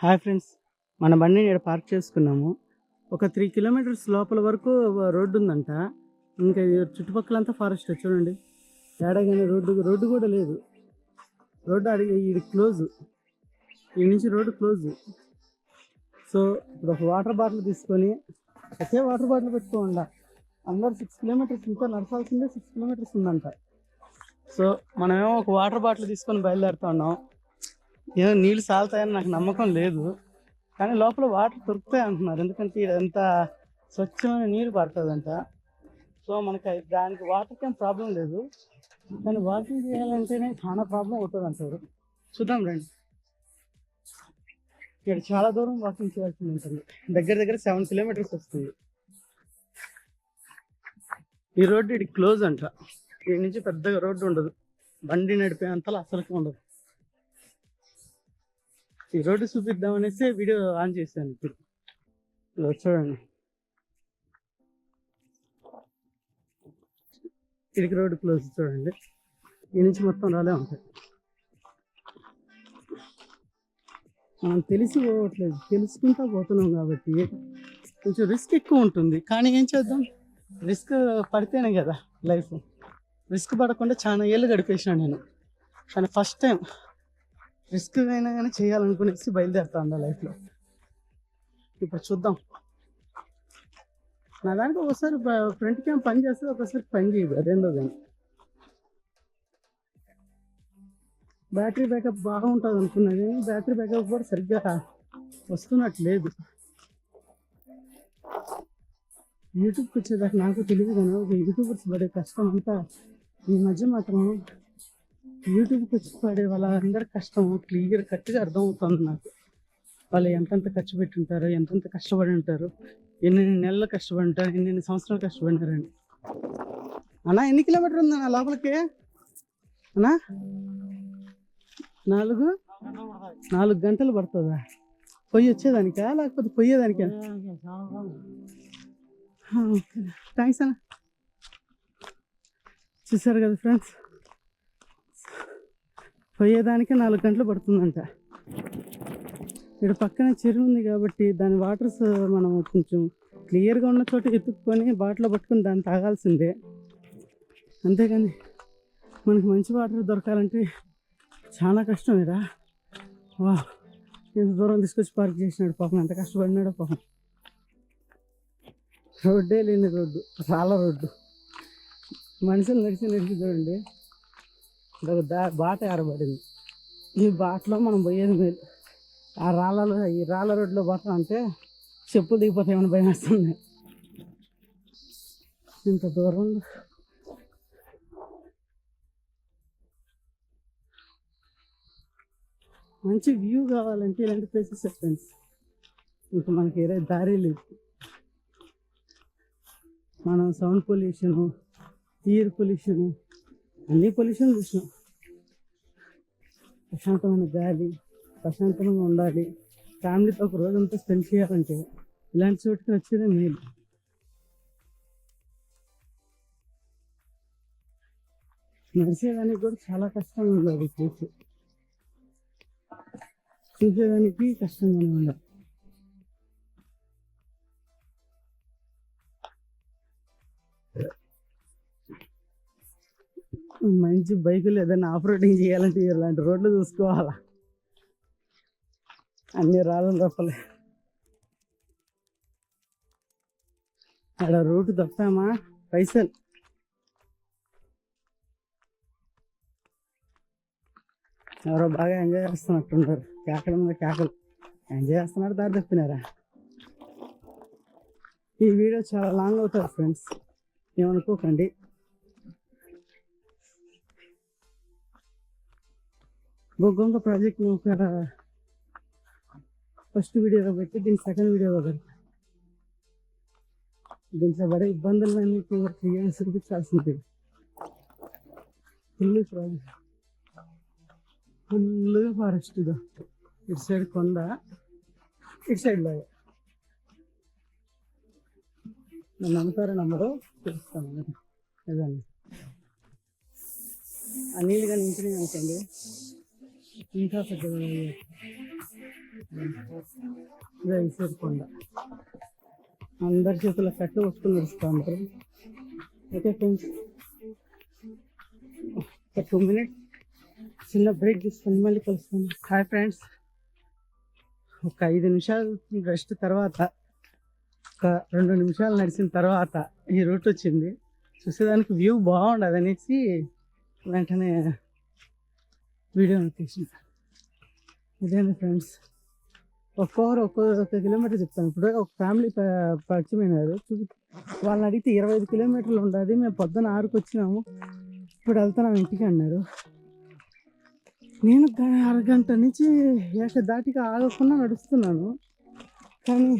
Hi friends మన బండిని ఇక్కడ పార్క్ చేసుకున్నాము. ఒక త్రీ కిలోమీటర్స్ లోపల వరకు రోడ్డు ఉందంట. ఇంకా ఈ చుట్టుపక్కలంతా ఫారెస్ట్ చూడండి. ఏడాగానే రోడ్డు రోడ్డు కూడా లేదు. రోడ్డు అడిగి ఇది క్లోజ్. ఈ నుంచి రోడ్డు క్లోజ్. సో ఇప్పుడు ఒక వాటర్ బాటిల్ తీసుకొని ఒకే వాటర్ బాటిల్ పెట్టుకోండి అందరు సిక్స్ కిలోమీటర్స్ ఇంకా నడచాల్సిందే సిక్స్ కిలోమీటర్స్ ఉందంట. సో మనమేమో ఒక వాటర్ బాటిల్ తీసుకొని బయలుదేరుతా ఉన్నాం. ఏమో నీళ్ళు సాలుతాయని నాకు నమ్మకం లేదు. కానీ లోపల వాటర్ దొరుకుతాయి అంటున్నారు. ఎందుకంటే ఇదంతా స్వచ్ఛమైన నీరు పడుతుందంట. సో మనకి దానికి వాటర్కి ఏం ప్రాబ్లం లేదు. కానీ వాకింగ్ చేయాలంటేనే చాలా ప్రాబ్లం అవుతుంది అంటారు. చూద్దాం రండి. ఇక్కడ చాలా దూరం వాకింగ్ చేయాల్సి ఉంటుంది. దగ్గర దగ్గర సెవెన్ కిలోమీటర్స్ వస్తుంది. ఈ రోడ్డు ఇది క్లోజ్ అంట. ఈ నుంచి పెద్దగా రోడ్డు ఉండదు. బండి నడిపే అంతలో అసలుకి ఉండదు. ఈ రోడ్డు చూపిద్దాం అనేసి వీడియో ఆన్ చేశాను ఇప్పుడు. చూడండి. ఇడికి రోడ్డు క్లోజ్ చూడండి. ఈ నుంచి మొత్తం రాలే ఉంటాయి. మనం తెలిసి పోవట్లేదు. తెలుసుకుంటా పోతున్నాం కాబట్టి కొంచెం రిస్క్ ఎక్కువ ఉంటుంది. కానీ ఏం చేద్దాం? రిస్క్ పడితేనే కదా లైఫ్ రిస్క్ పడకుండా చాలా ఏళ్ళు గడిపేసాను నేను. కానీ ఫస్ట్ టైం రిస్క్ అయినా కానీ చేయాలనుకునేసి బయలుదేరుతా ఉందా లైఫ్లో. ఇప్పుడు చూద్దాం. నా దానికి ఒకసారి ఫ్రంట్ క్యామ్ పని చేస్తే ఒకసారి పని చేయదు అదేందో కానీ. బ్యాటరీ బ్యాకప్ బాగుంటుంది అనుకున్నా కానీ బ్యాటరీ బ్యాకప్ కూడా సరిగ్గా వస్తున్నట్టు లేదు యూట్యూబ్కి వచ్చేదాకా నాకు తెలియదు కానీ ఒక యూట్యూబర్స్ పడే కష్టం అంతా ఈ మధ్య మాత్రం యూట్యూబ్కి వచ్చి పడే వాళ్ళందరి కష్టం క్లియర్ కరెక్ట్గా అర్థమవుతుంది నాకు. వాళ్ళు ఎంతెంత ఖర్చు పెట్టి ఉంటారు ఎంతెంత కష్టపడి ఉంటారు ఎన్ని నెలలు కష్టపడి ఉంటారు ఎన్ని సంవత్సరాలు కష్టపడినారండి అన్నా ఎన్ని కిలోమీటర్ ఉందన్న లోపలికి? అన్నా? నాలుగు? నాలుగు గంటలు పడుతుందా? పొయ్యి వచ్చేదానికా? లేకపోతే పొయ్యేదానికా? థ్యాంక్స్ అన్న. చూసారు కదా ఫ్రెండ్స్? పోయేదానికి నాలుగు గంటలు పడుతుందంట. ఇక్కడ పక్కన చెరువు ఉంది కాబట్టి దాని వాటర్స్ మనం కొంచెం క్లియర్గా ఉన్న చోట ఎత్తుక్కొని బాటిలో పట్టుకొని దాన్ని తాగాల్సిందే. అంతేగాని మనకి మంచి వాటర్ దొరకాలంటే చాలా కష్టం ఇరా వా ఎంత దూరం తీసుకొచ్చి పార్క్ చేసినాడు పాపం ఎంత కష్టపడినాడో పాపం. రోడ్డే లేని రోడ్డు రాళ్ళ రోడ్డు. మనుషులు నడిచి నడిచి చూడండి. ఒక దా బాట ఆడబడింది ఈ బాటలో మనం పోయేది మేలు. ఆ రాళ్ళలో ఈ రాళ్ళ రోడ్లో పోతా అంటే చెప్పులు దిగిపోతాయని భయం వస్తుంది? ఇంత దూరం మంచి వ్యూ కావాలంటే ఇలాంటి ప్లేసెస్ ఫ్రెండ్స్ ఇంకా మనకి ఏరే దారి లేదు. మనం సౌండ్ పొల్యూషను ఎయిర్ పొల్యూషను అన్ని పొల్యూషన్ చూసినాం. ప్రశాంతమైన గాలి ప్రశాంతంగా ఉండాలి. ఫ్యామిలీతో ఒక రోజంతా స్పెండ్ చేయాలంటే ఇలాంటి చోటుకి వచ్చేదే మేలు. నడిచేదానికి కూడా చాలా కష్టంగా ఉండదు చూసి చూసేదానికి కష్టంగానే ఉండదు మంచి బైకులు ఏదైనా ఆఫ్ రోడింగ్ చేయాలంటే ఇలాంటి రోడ్లు చూసుకోవాలా? అన్ని రాళ్ళు తప్పలే అక్కడ రూట్ తప్పామా? పైసలు. ఎవరో బాగా ఎంజాయ్ చేస్తున్నట్టున్నారు కేకల మీద కేకలు. ఎంజాయ్ చేస్తున్నారు దారి తప్పినారా? ఈ వీడియో చాలా లాంగ్ అవుతుంది ఫ్రెండ్స్. ఏమనుకోకండి. బొగ్గొంగ ప్రాజెక్ట్ ఒక ఫస్ట్ వీడియోలో పెట్టి దీని సెకండ్ వీడియోలో పెట్టి దీంట్లో పడే ఇబ్బందులన్నీ క్లియర్ చూపించాల్సింది ఫుల్ ప్రాజెక్ట్ ఫుల్గా ఫారెస్ట్ ఇదో ఇటు సైడ్ కొండ ఇటు సైడ్లో నన్ను నమ్ముతారో నమ్మరు తెలుస్తాను. ఇదండి ఆ నీళ్ళు కానీ ఇంటిని అనుకోండి ఇంకా పెద్దగా అందరి చేతుల కట్లు వస్తూ నడుస్తూ ఉంటారు ఓకే ఫ్రెండ్స్ ఒక టూ మినిట్స్ చిన్న బ్రేక్ తీసుకొని మళ్ళీ కలుస్తాను హాయ్ ఫ్రెండ్స్ ఒక ఐదు నిమిషాలు రెస్ట్ తర్వాత ఒక రెండు నిమిషాలు నడిచిన తర్వాత ఈ రూట్ వచ్చింది చూసేదానికి వ్యూ బాగుండదు అనేసి వెంటనే వీడియో తీసిన ఇదేంటి ఫ్రెండ్స్? ఒక్కొక్కరు ఒక్కొక్క కిలోమీటర్ చెప్తాను. ఇప్పుడు ఒక ఫ్యామిలీ పరిచయం వాళ్ళని అడిగితే ఇరవై ఐదు కిలోమీటర్లు ఉండదు. మేము పొద్దున ఆరుకు వచ్చినాము. ఇప్పుడు వెళ్తున్నాం ఇంటికి అన్నారు. నేను అరగంట నుంచి ఏక దాటిగా ఆగకుండా నడుస్తున్నాను. కానీ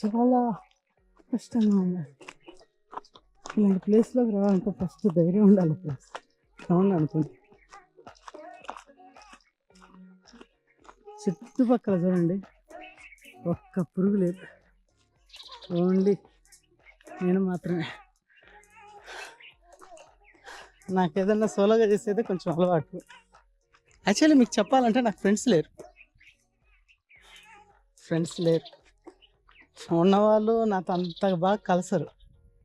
చాలా కష్టంగా ఉండాలి ఇలాంటి ప్లేస్లోకి రావాలంటే ఫస్ట్ ధైర్యం ఉండాలి ప్లేస్ అవును అనుకోండి చుట్టుపక్కల చూడండి. ఒక్క పురుగు లేదు. ఓన్లీ నేను మాత్రమే. నాకు ఏదన్నా సోలోగా చేసేది కొంచెం అలవాటు. యాక్చువల్లీ మీకు చెప్పాలంటే నాకు ఫ్రెండ్స్ లేరు. ఫ్రెండ్స్ లేరు. ఉన్నవాళ్ళు నాతో అంత బాగా కలసరు.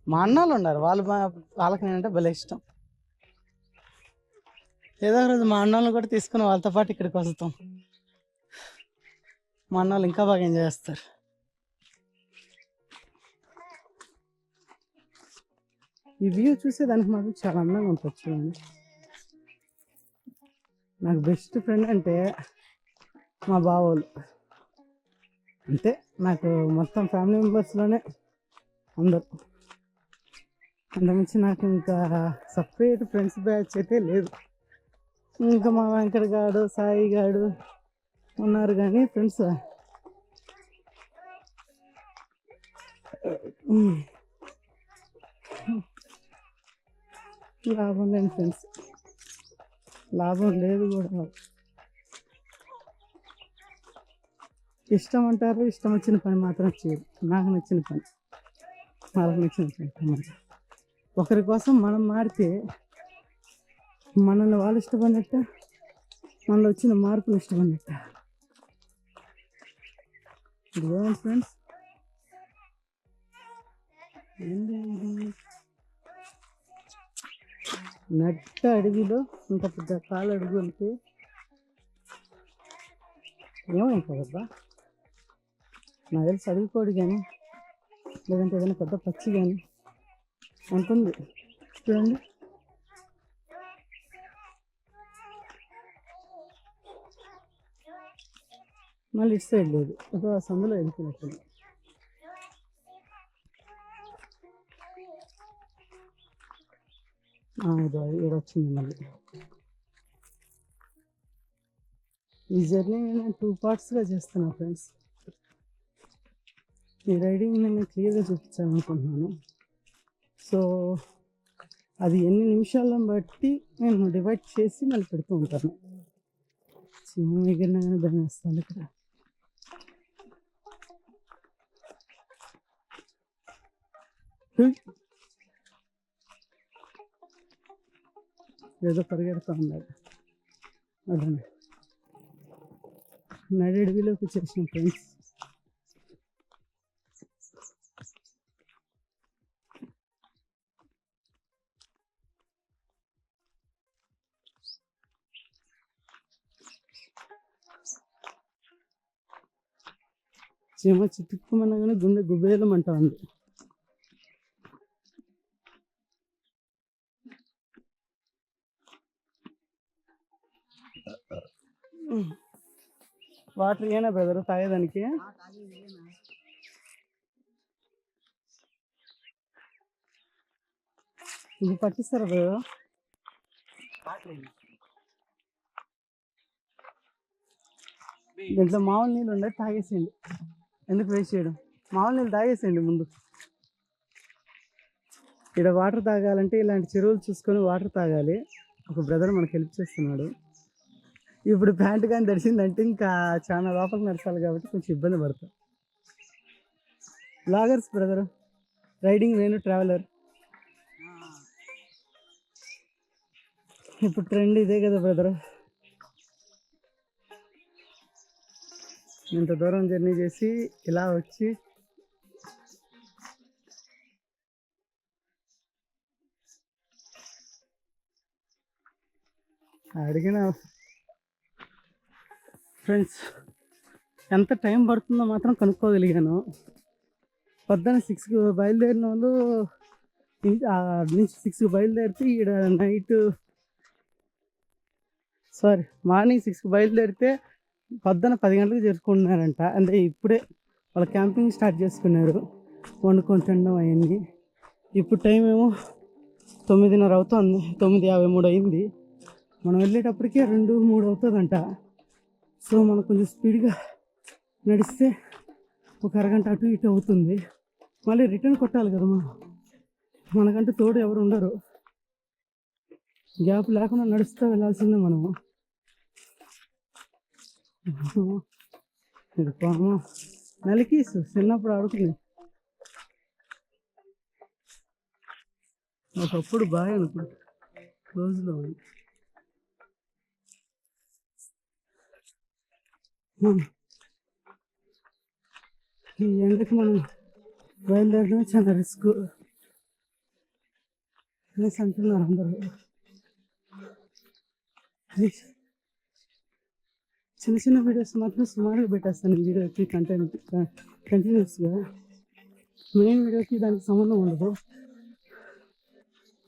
మా అన్నాళ్ళు ఉన్నారు. వాళ్ళు వాళ్ళకి నేనంటే భలే ఇష్టం. ఏదో ఒక రోజు మా అన్నోళ్ళు కూడా తీసుకుని వాళ్ళతో పాటు ఇక్కడికి వస్తాం. మా అన్నోళ్ళు ఇంకా బాగా ఎంజాయ్ చేస్తారు. ఈ వ్యూ చూసేదానికి మాత్రం చాలా అందంగా ఉంటుంది చూడండి. నాకు బెస్ట్ ఫ్రెండ్ అంటే మా బావోళ్ళు. అంటే నాకు మొత్తం ఫ్యామిలీ మెంబర్స్లోనే అందరు. అంతకుమించి నాకు ఇంకా సపరేట్ ఫ్రెండ్స్ బ్యాచ్ అయితే లేదు. ఇంకా మా వెంకట గాడు సాయి గాడు ఉన్నారు కానీ ఫ్రెండ్స్. లాభం లేని ఫ్రెండ్స్. లాభం లేదు కూడా. ఇష్టం అంటారు ఇష్టం వచ్చిన పని మాత్రం చేయరు. నాకు నచ్చిన పని వాళ్ళకి నచ్చిన పని ఒకరి కోసం మనం మారితే మనల్ని వాళ్ళు ఇష్టపడినట్ట మనలో వచ్చిన మార్పులు ఇష్టపడినట్ట. ఇదిగోండి ఫ్రెండ్స్. నట్ట అడవిలో ఇంకా పెద్ద కాలు అడుగు అంటే ఏమైంటుందబ్బా నాకు తెలిసి అడుగుకోడు కానీ లేదంటే ఏదైనా పెద్ద పచ్చి కానీ ఉంటుంది చూడండి. మళ్ళీ ఇటు సైడ్ లేదు ఆ సందులో వెళ్ళిపోయినట్టుంది. ఇదో వచ్చింది మళ్ళీ. ఈ జర్నీ నేను టూ పార్ట్స్గా చేస్తున్నా ఫ్రెండ్స్. ఈ రైడింగ్ నేను క్లియర్గా చూపించాను అనుకుంటున్నాను సో అది ఎన్ని నిమిషాలను బట్టి నేను డివైడ్ చేసి మళ్ళీ పెడుతూ ఉంటాను. చిన్న దగ్గర కానీ భయం ఇక్కడ. ఏదో పరిగెడుతూ ఉన్నాడు. అదండి నడడివిలోకి వచ్చేసిన ఫ్రెండ్స్. చీమ చిట్టుకుమనగానే గుండె గుబేలమంటా ఉంది వాటర్ ఏనా బ్రదర్? తాగేదానికి? ఇది పట్టిస్తారా బ్రదర్? దీంట్లో మామూలు నీళ్ళు ఉండే తాగేసేయండి. ఎందుకు వేస్ట్ చేయడం? మామూలు నీళ్ళు తాగేసేయండి ముందు. ఇక్కడ వాటర్ తాగాలంటే ఇలాంటి చెరువులు చూసుకొని వాటర్ తాగాలి. ఒక బ్రదర్ మనకు హెల్ప్ చేస్తున్నాడు. ఇప్పుడు ప్యాంట్ కానీ తడిసిందంటే ఇంకా చాలా లోపలికి నడచాలి కాబట్టి కొంచెం ఇబ్బంది పడతాం. బ్లాగర్స్ బ్రదర్ రైడింగ్ నేను ట్రావెలర్ ఇప్పుడు ట్రెండ్ ఇదే కదా బ్రదర్ ఇంత దూరం జర్నీ చేసి ఇలా వచ్చి అడిగిన ఫ్రెండ్స్ ఎంత టైం పడుతుందో మాత్రం కనుక్కోగలిగాను. పొద్దున్న సిక్స్కి బయలుదేరిన వాళ్ళు నుంచి సిక్స్కి బయలుదేరితే ఈడ నైట్ సారీ మార్నింగ్ సిక్స్కి బయలుదేరితే పొద్దున పది గంటలకు చేసుకుంటున్నారంట అంటే ఇప్పుడే వాళ్ళ క్యాంపింగ్ స్టార్ట్ చేసుకున్నారు. వండుకొని తినడం అయింది ఇప్పుడు టైం ఏమో తొమ్మిదిన్నర అవుతుంది. తొమ్మిది యాభై మూడు అయింది. మనం వెళ్ళేటప్పటికే రెండు మూడు అవుతుందంట. సో మనం కొంచెం స్పీడ్గా నడిస్తే ఒక అరగంట అటు ఇటు అవుతుంది. మళ్ళీ రిటర్న్ కొట్టాలి కదా మనం. మనకంటూ తోడు ఎవరు ఉండరు. గ్యాప్ లేకుండా నడుస్తూ వెళ్ళాల్సిందే మనము. ఇది పాము. నలికీస్ చిన్నప్పుడు ఆడుకునే. ఒకప్పుడు బాగా అనుకుంటా క్లోజ్లో ఉంది. ఈ ఎండకి మనం బయలుదేరడం చాలా రిస్క్. అనేసి అంటున్నారు అందరూ. చిన్న చిన్న వీడియోస్ మాత్రం సుమారుగా పెట్టేస్తాను వీడియోకి కంటెంట్ కంటిన్యూస్గా మెయిన్ వీడియోకి దానికి సంబంధం ఉండదు.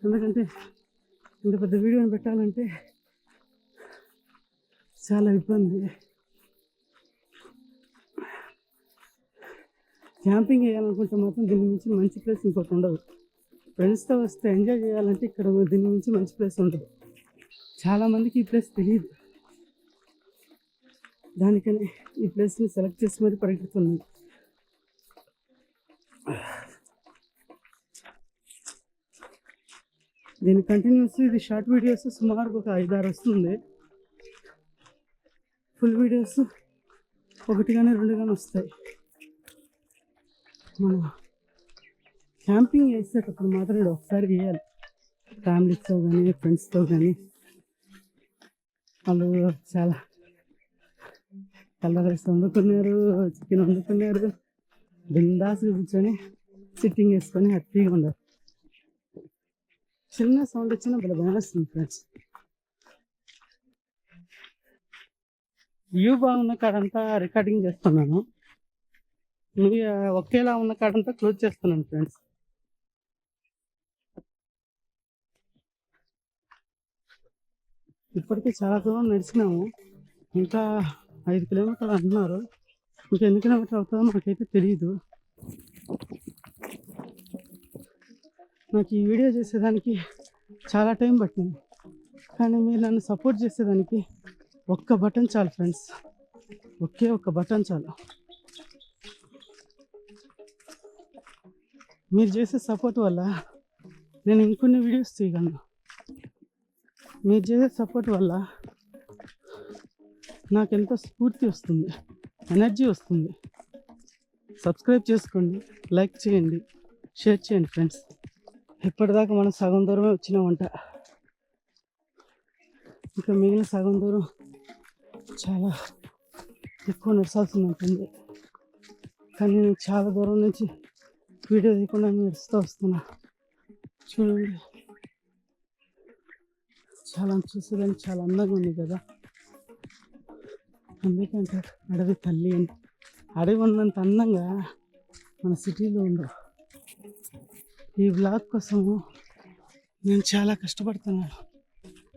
ఎందుకంటే ఇంత పెద్ద వీడియోని పెట్టాలంటే చాలా ఇబ్బంది. క్యాంపింగ్ చేయాలనుకుంటే మాత్రం దీని నుంచి మంచి ప్లేస్ ఇంకోటి ఉండదు. ఫ్రెండ్స్తో వస్తే ఎంజాయ్ చేయాలంటే ఇక్కడ దీని నుంచి మంచి ప్లేస్ ఉండదు. చాలామందికి ఈ ప్లేస్ తెలియదు దానికని ఈ ప్లేస్ని సెలెక్ట్ చేసి మరీ పరిగెడుతున్నాను. దీని కంటిన్యూస్ ఇది షార్ట్ వీడియోస్ సుమారు ఒక ఐదారు వస్తుంది. ఫుల్ వీడియోస్ ఒకటి కానీ రెండు కానీ వస్తాయి. మనం క్యాంపింగ్ చేసేటప్పుడు మాత్రం ఒకసారి చేయాలి. ఫ్యామిలీతో కానీ ఫ్రెండ్స్తో కానీ వాళ్ళు చాలా కలర్ రైస్ వండుకున్నారు చికెన్ వండుకున్నారు. బిందాస్ కూర్చొని సిట్టింగ్ వేసుకొని హ్యాపీగా ఉన్నారు. చిన్న సౌండ్ వచ్చినా భలే భయం వస్తుంది ఫ్రెండ్స్. వ్యూ బాగున్న కాడంతా రికార్డింగ్ చేస్తున్నాను. మీ ఒకేలా ఉన్న కాడంతా క్లోజ్ చేస్తున్నాను ఫ్రెండ్స్. ఇప్పటికే చాలా దూరం నడిచినాము. ఇంకా ఐదు కిలోమీటర్లు అంటున్నారు. ఇంకా ఎన్ని కిలోమీటర్లు అవుతుందో నాకైతే తెలియదు నాకు ఈ వీడియో చేసేదానికి చాలా టైం పట్టింది. కానీ మీరు నన్ను సపోర్ట్ చేసేదానికి ఒక్క బటన్ చాలు ఫ్రెండ్స్. ఒకే ఒక్క బటన్ చాలు. మీరు చేసే సపోర్ట్ వల్ల నేను ఇంకొన్ని వీడియోస్ తీయగలను. మీరు చేసే సపోర్ట్ వల్ల నాకు ఎంతో స్ఫూర్తి వస్తుంది ఎనర్జీ వస్తుంది. సబ్స్క్రైబ్ చేసుకోండి లైక్ చేయండి షేర్ చేయండి ఫ్రెండ్స్. ఇప్పటిదాకా మనం సగం దూరమే వచ్చినామంట. ఇంకా మిగిలిన సగం దూరం చాలా ఎక్కువ నడసాల్సి ఉంటుంది. కానీ నేను చాలా దూరం నుంచి వీడియో తీయకుండా నడుస్తూ వస్తున్నా. చూడండి. చాలా చూసేదాన్ని చాలా అందంగా ఉంది కదా. అందుకంటే అడవి తల్లి అని. అడవి ఉన్నంత అందంగా మన సిటీలో ఉండవు ఈ బ్లాగ్ కోసము నేను చాలా కష్టపడుతున్నాను.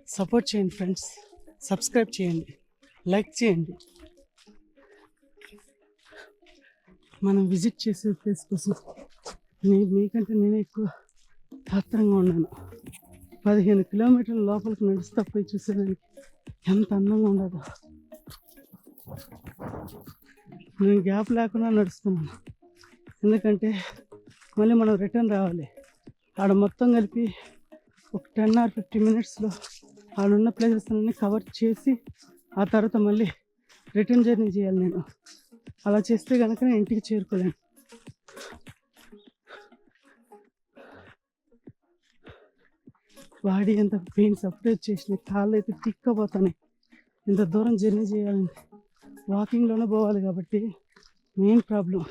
సపోర్ట్ చేయండి ఫ్రెండ్స్ సబ్స్క్రైబ్ చేయండి. లైక్ చేయండి. మనం విజిట్ చేసే ప్లేస్ కోసం మీకంటే నేను ఎక్కువ ఆత్రంగా ఉన్నాను. పదిహేను కిలోమీటర్ల లోపలికి నడుస్తా పోయి చూసేదానికి ఎంత అందంగా ఉండదు. నేను గ్యాప్ లేకుండా నడుస్తున్నాను. ఎందుకంటే మళ్ళీ మనం రిటర్న్ రావాలి. ఆడ మొత్తం కలిపి ఒక టెన్ ఆర్ ఫిఫ్టీ మినిట్స్లో ఆడున్న ప్లేసెస్ అన్నీ కవర్ చేసి ఆ తర్వాత మళ్ళీ రిటర్న్ జర్నీ చేయాలి నేను. అలా చేస్తే కనుక నేను ఇంటికి చేరుకోలేను. బాడీ ఎంత పెయిన్ సపరేట్ చేసిన కాళ్ళు అయితే తిక్కపోతున్నాయి ఇంత దూరం జర్నీ చేయాలండి వాకింగ్లోనే పోవాలి కాబట్టి మెయిన్ ప్రాబ్లం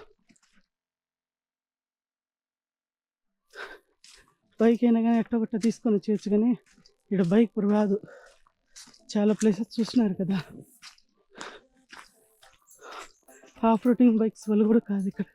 బైక్ అయినా కానీ ఎట్టగొట్ట తీసుకొని వచ్చేయచ్చు కానీ ఇక్కడ బైక్ రాదు. చాలా ప్లేసెస్ చూసినారు కదా. ఆఫ్ రూటింగ్ బైక్స్ వల్ల కూడా కాదు ఇక్కడ.